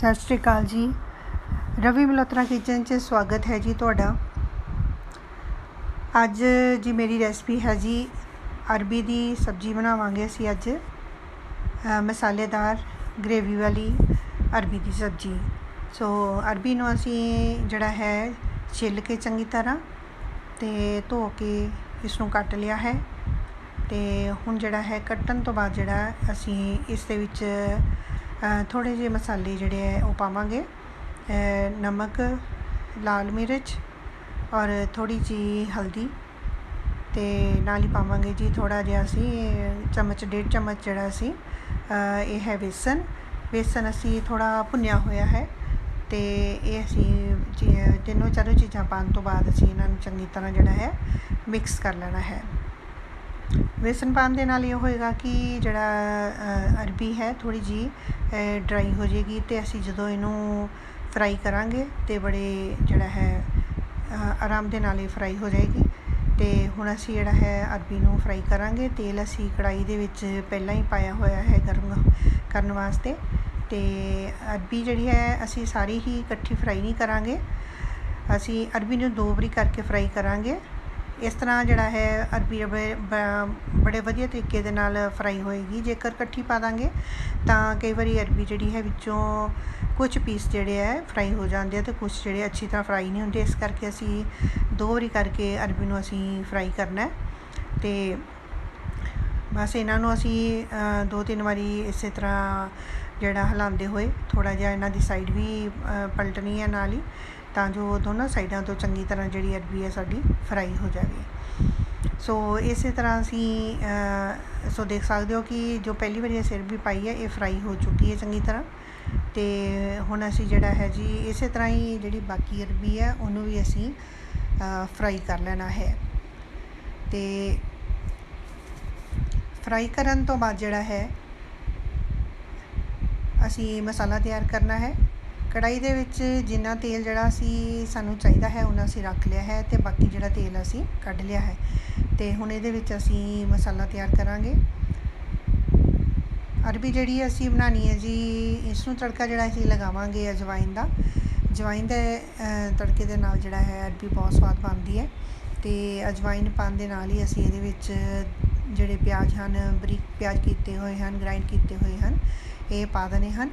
ਸਤਿ ਸ਼੍ਰੀ ਅਕਾਲ ਜੀ। ਰਵੀ ਮਲਹੋਤਰਾ ਕਿਚਨ 'ਚ ਸਵਾਗਤ ਹੈ ਜੀ ਤੁਹਾਡਾ। ਅੱਜ ਜੀ ਮੇਰੀ ਰੈਸਪੀ ਹੈ ਜੀ ਅਰਬੀ ਦੀ ਸਬਜ਼ੀ ਬਣਾਵਾਂਗੇ ਅਸੀਂ ਅੱਜ। ਮਸਾਲੇਦਾਰ ਗ੍ਰੇਵੀ ਵਾਲੀ ਅਰਬੀ ਦੀ ਸਬਜ਼ੀ। ਸੋ ਅਰਬੀ ਨੂੰ ਅਸੀਂ ਜਿਹੜਾ ਹੈ ਛਿੱਲ ਕੇ ਚੰਗੀ ਤਰ੍ਹਾਂ ਤੇ ਧੋ ਕੇ ਇਸ ਨੂੰ ਕੱਟ ਲਿਆ ਹੈ। ਤੇ ਹੁਣ ਜਿਹੜਾ ਹੈ ਕੱਟਣ ਤੋਂ ਬਾਅਦ ਜਿਹੜਾ ਅਸੀਂ ਇਸ ਦੇ ਵਿੱਚ ਥੋੜ੍ਹੇ ਜਿਹੇ ਮਸਾਲੇ ਜਿਹੜੇ ਹੈ ਉਹ ਪਾਵਾਂਗੇ। ਨਮਕ, ਲਾਲ ਮਿਰਚ ਔਰ ਥੋੜ੍ਹੀ ਜੀ ਹਲਦੀ ਤੇ ਨਾਲ ਹੀ ਪਾਵਾਂਗੇ ਜੀ ਥੋੜਾ ਜਿਹਾ ਅਸੀਂ ਚਮਚ, ਡੇਢ ਚਮਚ ਜਿਹੜਾ ਅਸੀਂ ਇਹ ਹੈ ਵੇਸਨ ਵੇਸਨ ਅਸੀਂ ਥੋੜਾ ਭੁੰਨਿਆ ਹੋਇਆ ਹੈ ਤੇ ਇਹ ਅਸੀਂ ਜੀ- ਤਿੰਨੋਂ ਚਾਰੋਂ ਚੀਜ਼ਾਂ ਪਾਉਣ ਤੋਂ ਬਾਅਦ ਅਸੀਂ ਇਹਨਾਂ ਨੂੰ ਚੰਗੀ ਤਰ੍ਹਾਂ ਜਿਹੜਾ ਹੈ ਮਿਕਸ ਕਰ ਲੈਣਾ ਹੈ। ਵੇਸਨ ਪਾਉਣ ਦੇ ਨਾਲ ਇਹ ਹੋਏਗਾ ਕਿ ਜਿਹੜਾ ਅਰਬੀ ਹੈ ਥੋੜੀ ਜੀ ਡਰਾਈ ਹੋ ਜਾਏਗੀ ਤੇ ਅਸੀਂ ਜਦੋਂ ਇਹਨੂੰ ਫਰਾਈ ਕਰਾਂਗੇ ਤੇ ਬੜੇ ਜਿਹੜਾ ਹੈ ਆਰਾਮ ਦੇ ਨਾਲ ਇਹ ਫਰਾਈ ਹੋ ਜਾਏਗੀ। ਤੇ ਹੁਣ ਅਸੀਂ ਜਿਹੜਾ ਹੈ, ਅਰਬੀ ਨੂੰ ਫਰਾਈ ਕਰਾਂਗੇ। ਤੇਲ ਅਸੀਂ ਕੜਾਈ ਦੇ ਵਿੱਚ ਪਹਿਲਾਂ ਹੀ ਪਾਇਆ ਹੋਇਆ ਹੈ ਗਰਮ ਕਰਨ ਵਾਸਤੇ। ਤੇ ਅਰਬੀ ਜਿਹੜੀ ਹੈ, ਅਸੀਂ ਸਾਰੀ ਹੀ ਇਕੱਠੀ ਫਰਾਈ ਨਹੀਂ ਕਰਾਂਗੇ। ਅਸੀਂ ਅਰਬੀ ਨੂੰ ਦੋ ਵਾਰੀ ਕਰਕੇ ਫਰਾਈ ਕਰਾਂਗੇ। ਇਸ ਤਰ੍ਹਾਂ ਜਿਹੜਾ ਹੈ ਅਰਬੀ ਬੜੇ ਬ- ਬੜੇ ਵਧੀਆ ਤਰੀਕੇ ਦੇ ਨਾਲ ਫਰਾਈ ਹੋਏਗੀ। ਜੇਕਰ ਇਕੱਠੀ ਪਾ ਦਾਂਗੇ, ਤਾਂ ਕਈ ਵਾਰੀ ਅਰਬੀ ਜਿਹੜੀ ਹੈ ਵਿੱਚੋਂ ਕੁਝ ਪੀਸ ਜਿਹੜੇ ਹੈ ਫਰਾਈ ਹੋ ਜਾਂਦੇ ਆ ਤੇ ਕੁਝ ਜਿਹੜੇ ਅੱਛੀ ਤਰ੍ਹਾਂ ਫਰਾਈ ਨਹੀਂ ਹੁੰਦੇ। ਇਸ ਕਰਕੇ ਅਸੀਂ ਦੋ ਵਾਰੀ ਕਰਕੇ ਅਰਬੀ ਨੂੰ ਅਸੀਂ ਫਰਾਈ ਕਰਨਾ ਹੈ। ਤੇ ਬਸ ਇਹਨਾਂ ਨੂੰ ਅਸੀਂ ਦੋ ਤਿੰਨ ਵਾਰੀ ਇਸੇ ਤਰ੍ਹਾਂ ਜਿਹੜਾ ਹਿਲਾਉਂਦੇ ਹੋਏ ਥੋੜਾ ਜਿਹਾ ਇਹਨਾਂ ਦੀ ਸਾਈਡ ਵੀ ਪਲਟਣੀ ਹੈ ਨਾਲ ਹੀ। ਤਾਂ ਜੋ ਦੋਨਾਂ ਸਾਈਡਾਂ ਤੋਂ ਚੰਗੀ ਤਰ੍ਹਾਂ ਜਿਹੜੀ ਅਰਬੀ ਹੈ ਸਾਡੀ ਫਰਾਈ ਹੋ ਜਾਵੇ। ਸੋ ਇਸੇ ਤਰ੍ਹਾਂ ਅਸੀਂ ਸੋ ਦੇਖ ਸਕਦੇ ਹੋ ਕਿ ਜੋ ਪਹਿਲੀ ਵਾਰੀ ਅਸੀਂ ਅਰਬੀ ਪਾਈ ਹੈ, ਇਹ ਫਰਾਈ ਹੋ ਚੁੱਕੀ ਹੈ ਚੰਗੀ ਤਰ੍ਹਾਂ। ਤੇ ਹੁਣ ਅਸੀਂ ਜਿਹੜਾ ਹੈ ਜੀ, ਇਸੇ ਤਰ੍ਹਾਂ ਹੀ ਜਿਹੜੀ ਬਾਕੀ ਅਰਬੀ ਹੈ, ਉਹਨੂੰ ਵੀ ਅਸੀਂ ਫਰਾਈ ਕਰ ਲੈਣਾ ਹੈ। ਤੇ ਫਰਾਈ ਕਰਨ ਤੋਂ ਬਾਅਦ ਜਿਹੜਾ ਹੈ, ਅਸੀਂ ਮਸਾਲਾ ਤਿਆਰ ਕਰਨਾ ਹੈ। ਕੜਾਈ ਦੇ ਵਿੱਚ ਜਿੰਨਾ ਤੇਲ ਜਿਹੜਾ ਅਸੀਂ ਸਾਨੂੰ ਚਾਹੀਦਾ ਹੈ ਉਹਨਾਂ ਅਸੀਂ ਰੱਖ ਲਿਆ ਹੈ ਤੇ ਬਾਕੀ ਜਿਹੜਾ ਤੇਲ ਅਸੀਂ ਕੱਢ ਲਿਆ ਹੈ। ਤੇ ਹੁਣ ਇਹਦੇ ਵਿੱਚ ਅਸੀਂ ਮਸਾਲਾ ਤਿਆਰ ਕਰਾਂਗੇ। ਅਰਬੀ ਜਿਹੜੀ ਅਸੀਂ ਬਣਾਣੀ ਹੈ ਜੀ ਇਸ ਨੂੰ ਤੜਕਾ ਜਿਹੜਾ ਅਸੀਂ ਲਗਾਵਾਂਗੇ ਅਜਵਾਇਨ ਦਾ। ਜਵਾਇਨ ਦੇ ਤੜਕੇ ਦੇ ਨਾਲ ਜਿਹੜਾ ਹੈ ਅਰਬੀ ਬਹੁਤ ਸਵਾਦ ਬਣਦੀ ਹੈ। ਤੇ ਅਜਵਾਇਨ ਪਾਉਣ ਦੇ ਨਾਲ ਹੀ ਅਸੀਂ ਇਹਦੇ ਵਿੱਚ ਜਿਹੜੇ ਪਿਆਜ਼ ਹਨ, ਬਰੀਕ ਪਿਆਜ਼ ਕੀਤੇ ਹੋਏ ਹਨ ਗ੍ਰਾਈਂਡ ਕੀਤੇ ਹੋਏ ਹਨ, ਇਹ ਪਾ ਦੇਣੇ ਹਨ।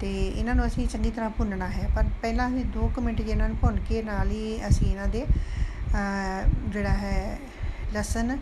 ਤੇ ਇਹਨਾਂ ਨੂੰ ਅਸੀਂ ਚੰਗੀ ਤਰ੍ਹਾਂ ਭੁੰਨਣਾ ਹੈ। ਪਰ ਪਹਿਲਾਂ ਅਸੀਂ 2 ਮਿੰਟ ਜੇ ਇਹਨਾਂ ਨੂੰ ਭੁੰਨ ਕੇ ਨਾਲ ਹੀ ਅਸੀਂ ਇਹਨਾਂ ਦੇ ਜਿਹੜਾ ਹੈ ਲਸਣ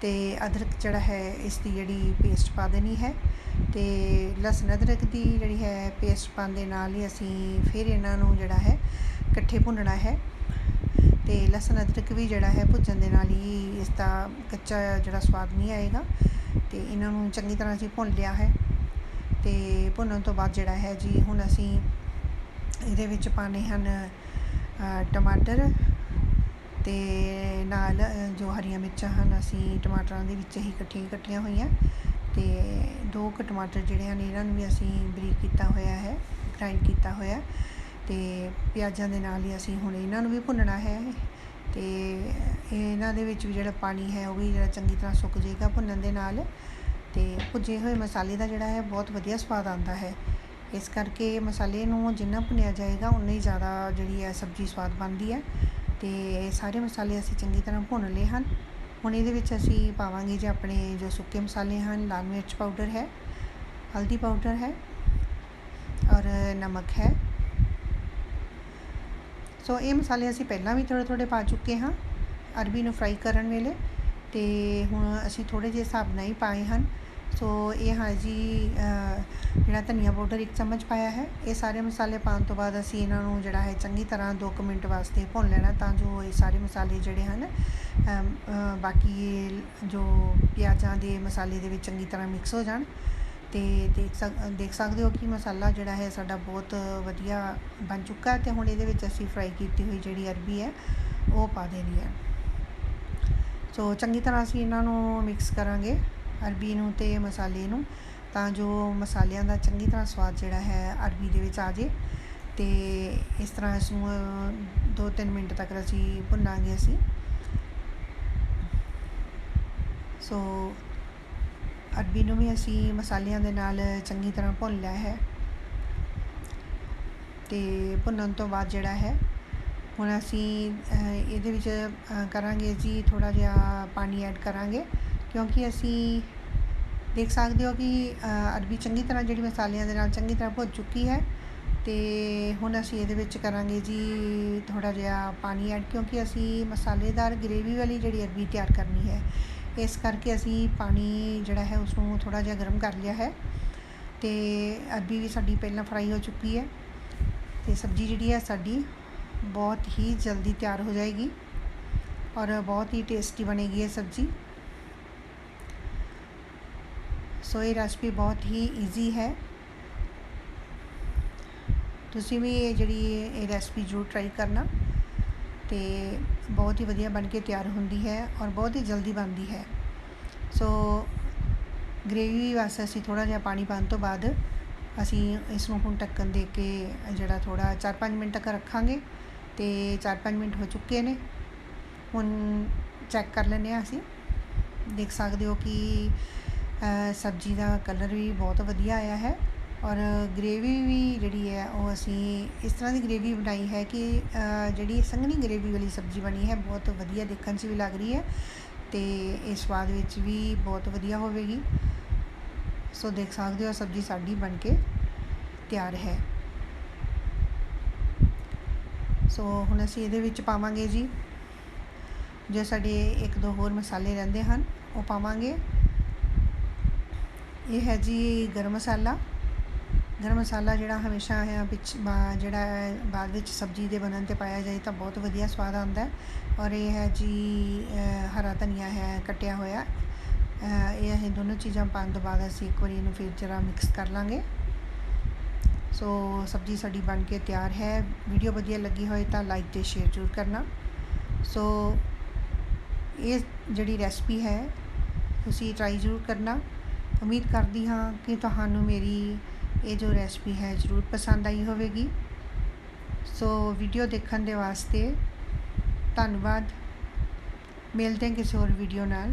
ਤੇ ਅਦਰਕ ਜਿਹੜਾ ਹੈ, ਇਸ ਦੀ ਜਿਹੜੀ ਪੇਸਟ ਪਾ ਦੇਣੀ ਹੈ। ਤੇ ਲਸਣ ਅਦਰਕ ਦੀ ਜਿਹੜੀ ਹੈ ਪੇਸਟ ਪਾਉਣ ਦੇ ਨਾਲ ਹੀ ਅਸੀਂ ਫਿਰ ਇਹਨਾਂ ਨੂੰ ਜਿਹੜਾ ਹੈ ਇਕੱਠੇ ਭੁੰਨਣਾ ਹੈ। ਤੇ ਲਸਣ ਅਦਰਕ ਵੀ ਜਿਹੜਾ ਹੈ ਭੁੱਜਣ ਦੇ ਨਾਲ ਹੀ ਇਸ ਦਾ ਕੱਚਾ ਜਿਹੜਾ ਸਵਾਦ ਨਹੀਂ ਆਏਗਾ। ਤੇ ਇਹਨਾਂ ਨੂੰ ਚੰਗੀ ਤਰ੍ਹਾਂ ਅਸੀਂ ਭੁੰਨ ਲਿਆ ਹੈ। ਤੇ ਭੁੰਨਣ ਤੋਂ ਬਾਅਦ ਜਿਹੜਾ ਹੈ ਜੀ, ਹੁਣ ਅਸੀਂ ਇਹਦੇ ਵਿੱਚ ਪਾਣੇ ਹਨ ਟਮਾਟਰ ਤੇ ਨਾਲ ਜੋ ਹਰੀਆਂ ਮਿਰਚਾਂ ਹਨ, ਅਸੀਂ ਟਮਾਟਰਾਂ ਦੇ ਵਿੱਚ ਹੀ ਇਕੱਠੀਆਂ ਇਕੱਠੀਆਂ ਹੋਈਆਂ ਤੇ ਦੋ ਕੁ ਟਮਾਟਰ ਜਿਹੜੇ ਹਨ, ਇਹਨਾਂ ਨੂੰ ਵੀ ਅਸੀਂ ਬਰੀਕ ਕੀਤਾ ਹੋਇਆ ਹੈ, ਗ੍ਰਾਈਂਡ ਕੀਤਾ ਹੋਇਆ ਤੇ ਪਿਆਜ਼ਾਂ ਦੇ ਨਾਲ ਹੀ ਅਸੀਂ ਹੁਣ ਇਹਨਾਂ ਨੂੰ ਵੀ ਭੁੰਨਣਾ ਹੈ ਤੇ ਇਹਨਾਂ ਦੇ ਵਿੱਚ ਵੀ ਜਿਹੜਾ ਪਾਣੀ ਹੈ, ਉਹ ਵੀ ਜਿਹੜਾ ਚੰਗੀ ਤਰ੍ਹਾਂ ਸੁੱਕ ਜਾਏਗਾ ਭੁੰਨਣ ਦੇ ਨਾਲ ਅਤੇ ਭੁੱਜੇ ਹੋਏ ਮਸਾਲੇ ਦਾ ਜਿਹੜਾ ਹੈ ਬਹੁਤ ਵਧੀਆ ਸਵਾਦ ਆਉਂਦਾ ਹੈ। ਇਸ ਕਰਕੇ ਮਸਾਲੇ ਨੂੰ ਜਿੰਨਾ ਭੁੰਨਿਆ ਜਾਏਗਾ, ਉਨਾ ਹੀ ਜ਼ਿਆਦਾ ਜਿਹੜੀ ਹੈ ਸਬਜ਼ੀ ਸਵਾਦ ਬਣਦੀ ਹੈ। ਅਤੇ ਇਹ ਸਾਰੇ ਮਸਾਲੇ ਅਸੀਂ ਚੰਗੀ ਤਰ੍ਹਾਂ ਭੁੰਨ ਲਏ ਹਨ। ਹੁਣ ਇਹਦੇ ਵਿੱਚ ਅਸੀਂ ਪਾਵਾਂਗੇ ਜੀ ਆਪਣੇ ਜੋ ਸੁੱਕੇ ਮਸਾਲੇ ਹਨ, ਲਾਲ ਮਿਰਚ ਪਾਊਡਰ ਹੈ, ਹਲਦੀ ਪਾਊਡਰ ਹੈ ਔਰ ਨਮਕ ਹੈ। ਸੋ ਇਹ ਮਸਾਲੇ ਅਸੀਂ ਪਹਿਲਾਂ ਵੀ ਥੋੜ੍ਹੇ ਥੋੜ੍ਹੇ ਪਾ ਚੁੱਕੇ ਹਾਂ। ਅਰਬੀ ਨੂੰ ਫਰਾਈ ਕਰਨ ਵੇਲੇ ਅਤੇ ਹੁਣ ਅਸੀਂ ਥੋੜ੍ਹੇ ਜਿਹੇ ਹਿਸਾਬ ਨਾਲ ਹੀ ਪਾਏ ਹਨ। ਸੋ ਇਹ ਹਾਂ ਜੀ ਜਿਹੜਾ ਧਨੀਆ ਪਾਊਡਰ ਇੱਕ ਚਮਚ ਪਾਇਆ ਹੈ। ਇਹ ਸਾਰੇ ਮਸਾਲੇ ਪਾਉਣ ਤੋਂ ਬਾਅਦ ਅਸੀਂ ਇਹਨਾਂ ਨੂੰ ਜਿਹੜਾ ਹੈ ਚੰਗੀ ਤਰ੍ਹਾਂ 2 ਮਿੰਟ ਵਾਸਤੇ ਭੁੰਨ ਲੈਣਾ ਤਾਂ ਜੋ ਇਹ ਸਾਰੇ ਮਸਾਲੇ ਜਿਹੜੇ ਹਨ ਬਾਕੀ ਜੋ ਪਿਆਜ਼ਾਂ ਦੇ ਮਸਾਲੇ ਦੇ ਵਿੱਚ ਚੰਗੀ ਤਰ੍ਹਾਂ ਮਿਕਸ ਹੋ ਜਾਣ। ਤੇ ਦੇਖ ਸਕ, ਦੇਖ ਸਕਦੇ ਹੋ ਕਿ ਮਸਾਲਾ ਜਿਹੜਾ ਹੈ ਸਾਡਾ ਬਹੁਤ ਵਧੀਆ ਬਣ ਚੁੱਕਾ ਹੈ ਤੇ ਹੁਣ ਇਹਦੇ ਵਿੱਚ ਅਸੀਂ ਫਰਾਈ ਕੀਤੀ ਹੋਈ ਜਿਹੜੀ ਅਰਬੀ ਹੈ, ਉਹ ਪਾ ਦੇਣੀ ਹੈ। ਸੋ ਚੰਗੀ ਤਰ੍ਹਾਂ ਅਸੀਂ ਇਹਨਾਂ ਨੂੰ ਮਿਕਸ ਕਰਾਂਗੇ, ਅਰਬੀ ਨੂੰ ਤੇ ਮਸਾਲੇ ਨੂੰ, ਤਾਂ ਜੋ ਮਸਾਲਿਆਂ ਦਾ ਚੰਗੀ ਤਰ੍ਹਾਂ ਸਵਾਦ ਜਿਹੜਾ ਹੈ ਅਰਬੀ ਦੇ ਵਿੱਚ ਆ ਜੇ। ਤੇ ਇਸ ਤਰ੍ਹਾਂ ਇਸ ਨੂੰ 2-3 ਮਿੰਟ ਤੱਕ ਅਸੀਂ ਭੁੰਨਾਂਗੇ ਅਸੀਂ। ਸੋ ਅਰਬੀ ਨੂੰ ਵੀ ਅਸੀਂ ਮਸਾਲਿਆਂ ਦੇ ਨਾਲ ਚੰਗੀ ਤਰ੍ਹਾਂ ਭੁੰਨ ਲਿਆ ਹੈ। ਤੇ ਭੁੰਨਣ ਤੋਂ ਬਾਅਦ ਜਿਹੜਾ ਹੈ ਹੁਣ ਅਸੀਂ ਇਹਦੇ ਵਿੱਚ ਕਰਾਂਗੇ ਜੀ ਥੋੜ੍ਹਾ ਜਿਹਾ ਪਾਣੀ ਐਡ ਕਰਾਂਗੇ, ਕਿਉਂਕਿ ਅਸੀਂ ਦੇਖ ਸਕਦੇ ਹੋ ਕਿ ਅਰਬੀ ਚੰਗੀ ਤਰ੍ਹਾਂ ਜਿਹੜੀ ਮਸਾਲਿਆਂ ਦੇ ਨਾਲ ਚੰਗੀ ਤਰ੍ਹਾਂ ਭੁੱਜ ਚੁੱਕੀ ਹੈ ਤੇ ਹੁਣ ਅਸੀਂ ਇਹਦੇ ਵਿੱਚ ਕਰਾਂਗੇ ਜੀ ਥੋੜਾ ਜਿਹਾ ਪਾਣੀ ਐਡ, ਕਿਉਂਕਿ ਅਸੀਂ ਮਸਾਲੇਦਾਰ ਗ੍ਰੇਵੀ ਵਾਲੀ ਜਿਹੜੀ ਅਰਬੀ ਤਿਆਰ ਕਰਨੀ ਹੈ, ਇਸ ਕਰਕੇ ਅਸੀਂ ਪਾਣੀ ਜਿਹੜਾ ਹੈ ਉਸ ਨੂੰ ਥੋੜਾ ਜਿਹਾ ਗਰਮ ਕਰ ਲਿਆ ਹੈ ਤੇ ਅਰਬੀ ਵੀ ਸਾਡੀ ਪਹਿਲਾਂ ਫਰਾਈ ਹੋ ਚੁੱਕੀ ਹੈ ਤੇ ਸਬਜ਼ੀ ਜਿਹੜੀ ਹੈ ਸਾਡੀ ਬਹੁਤ ਹੀ ਜਲਦੀ ਤਿਆਰ ਹੋ ਜਾਏਗੀ ਔਰ ਬਹੁਤ ਹੀ ਟੇਸਟੀ ਬਣੇਗੀ ਇਹ ਸਬਜ਼ੀ। ਸੋ ਇਹ ਰੈਸਪੀ ਬਹੁਤ ਹੀ ਈਜ਼ੀ ਹੈ। ਤੁਸੀਂ ਵੀ ਇਹ ਜਿਹੜੀ ਇਹ ਰੈਸਪੀ ਜ਼ਰੂਰ ਟਰਾਈ ਕਰਨਾ ਤੇ ਬਹੁਤ ਹੀ ਵਧੀਆ ਬਣ ਕੇ ਤਿਆਰ ਹੁੰਦੀ ਹੈ ਔਰ ਬਹੁਤ ਹੀ ਜਲਦੀ ਬਣਦੀ ਹੈ। ਸੋ ਗ੍ਰੇਵੀ ਵਾਸਤੇ ਅਸੀਂ ਥੋੜਾ ਜਿਹਾ ਪਾਣੀ ਪਾਉਣ ਤੋਂ ਬਾਅਦ ਅਸੀਂ ਇਸ ਨੂੰ ਹੁਣ ਢੱਕਣ ਦੇ ਕੇ ਜਿਹੜਾ ਥੋੜਾ 4-5 ਮਿੰਟ ਤੱਕ ਰੱਖਾਂਗੇ ਤੇ 4-5 ਮਿੰਟ ਹੋ ਚੁੱਕੇ ਨੇ। ਹੁਣ ਚੈੱਕ ਕਰ ਲੈਂਦੇ ਹਾਂ ਅਸੀਂ। ਦੇਖ ਸਕਦੇ ਹੋ ਕਿ ਸਬਜ਼ੀ ਦਾ ਕਲਰ ਵੀ ਬਹੁਤ ਵਧੀਆ ਆਇਆ ਹੈ ਔਰ ਗ੍ਰੇਵੀ ਵੀ ਜਿਹੜੀ ਹੈ ਉਹ ਅਸੀਂ ਇਸ ਤਰ੍ਹਾਂ ਦੀ ਗ੍ਰੇਵੀ ਬਣਾਈ ਹੈ ਕਿ ਜਿਹੜੀ ਸੰਘਣੀ ਗ੍ਰੇਵੀ ਵਾਲੀ ਸਬਜ਼ੀ ਬਣੀ ਹੈ ਬਹੁਤ ਵਧੀਆ ਦੇਖਣ 'ਚ ਵੀ ਲੱਗ ਰਹੀ ਹੈ ਤੇ ਇਹ ਸਵਾਦ ਵਿੱਚ ਵੀ ਬਹੁਤ ਵਧੀਆ ਹੋਵੇਗੀ। ਸੋ ਦੇਖ ਸਕਦੇ ਹੋ ਸਬਜ਼ੀ ਸਾਡੀ ਬਣ ਕੇ ਤਿਆਰ ਹੈ। ਸੋ ਹੁਣ ਅਸੀਂ ਇਹਦੇ ਵਿੱਚ ਪਾਵਾਂਗੇ ਜੀ, ਜੋ ਸਾਡੇ ਇੱਕ ਦੋ ਹੋਰ ਮਸਾਲੇ ਰਹਿੰਦੇ ਹਨ, ਉਹ ਪਾਵਾਂਗੇ। ਇਹ ਹੈ ਜੀ ਗਰਮ ਮਸਾਲਾ। ਗਰਮ ਮਸਾਲਾ ਜਿਹੜਾ ਹਮੇਸ਼ਾ ਹੈ, ਵਿੱਚ ਬਾ- ਜਿਹੜਾ ਬਾਅਦ ਵਿੱਚ ਸਬਜ਼ੀ ਦੇ ਬਣਨ ਤੇ ਪਾਇਆ ਜਾਏ ਤਾਂ ਬਹੁਤ ਵਧੀਆ ਸਵਾਦ ਆਉਂਦਾ ਹੈ। ਔਰ ਇਹ ਹੈ ਜੀ ਹਰਾ ਧਨੀਆ ਹੈ, ਕੱਟਿਆ ਹੋਇਆ। ਇਹ ਅਸੀਂ ਦੋਨੋਂ ਚੀਜ਼ਾਂ ਪਾਉਣ ਤੋਂ ਬਾਅਦ ਅਸੀਂ ਇੱਕ ਵਾਰੀ ਇਹਨੂੰ ਫਿਰ ਜਰਾ ਮਿਕਸ ਕਰ ਲਾਂਗੇ। ਸੋ ਸਬਜ਼ੀ ਸਾਡੀ ਬਣ ਕੇ ਤਿਆਰ ਹੈ। ਵੀਡੀਓ ਵਧੀਆ ਲੱਗੀ ਹੋਏ ਤਾਂ ਲਾਈਕ ਤੇ ਸ਼ੇਅਰ ਜ਼ਰੂਰ ਕਰਨਾ। ਸੋ ਇਹ ਜਿਹੜੀ ਰੈਸਪੀ ਹੈ, ਤੁਸੀਂ ਟਰਾਈ ਜ਼ਰੂਰ ਕਰਨਾ। ਉਮੀਦ ਕਰਦੀ ਹਾਂ ਕਿ ਤੁਹਾਨੂੰ ਮੇਰੀ ਇਹ ਜੋ ਰੈਸਪੀ ਹੈ ਜ਼ਰੂਰ ਪਸੰਦ ਆਈ ਹੋਵੇਗੀ। ਸੋ ਵੀਡੀਓ ਦੇਖਣ ਦੇ ਵਾਸਤੇ ਧੰਨਵਾਦ। ਮਿਲਦੇ ਹਾਂ ਕਿਸੇ ਹੋਰ ਵੀਡੀਓ ਨਾਲ।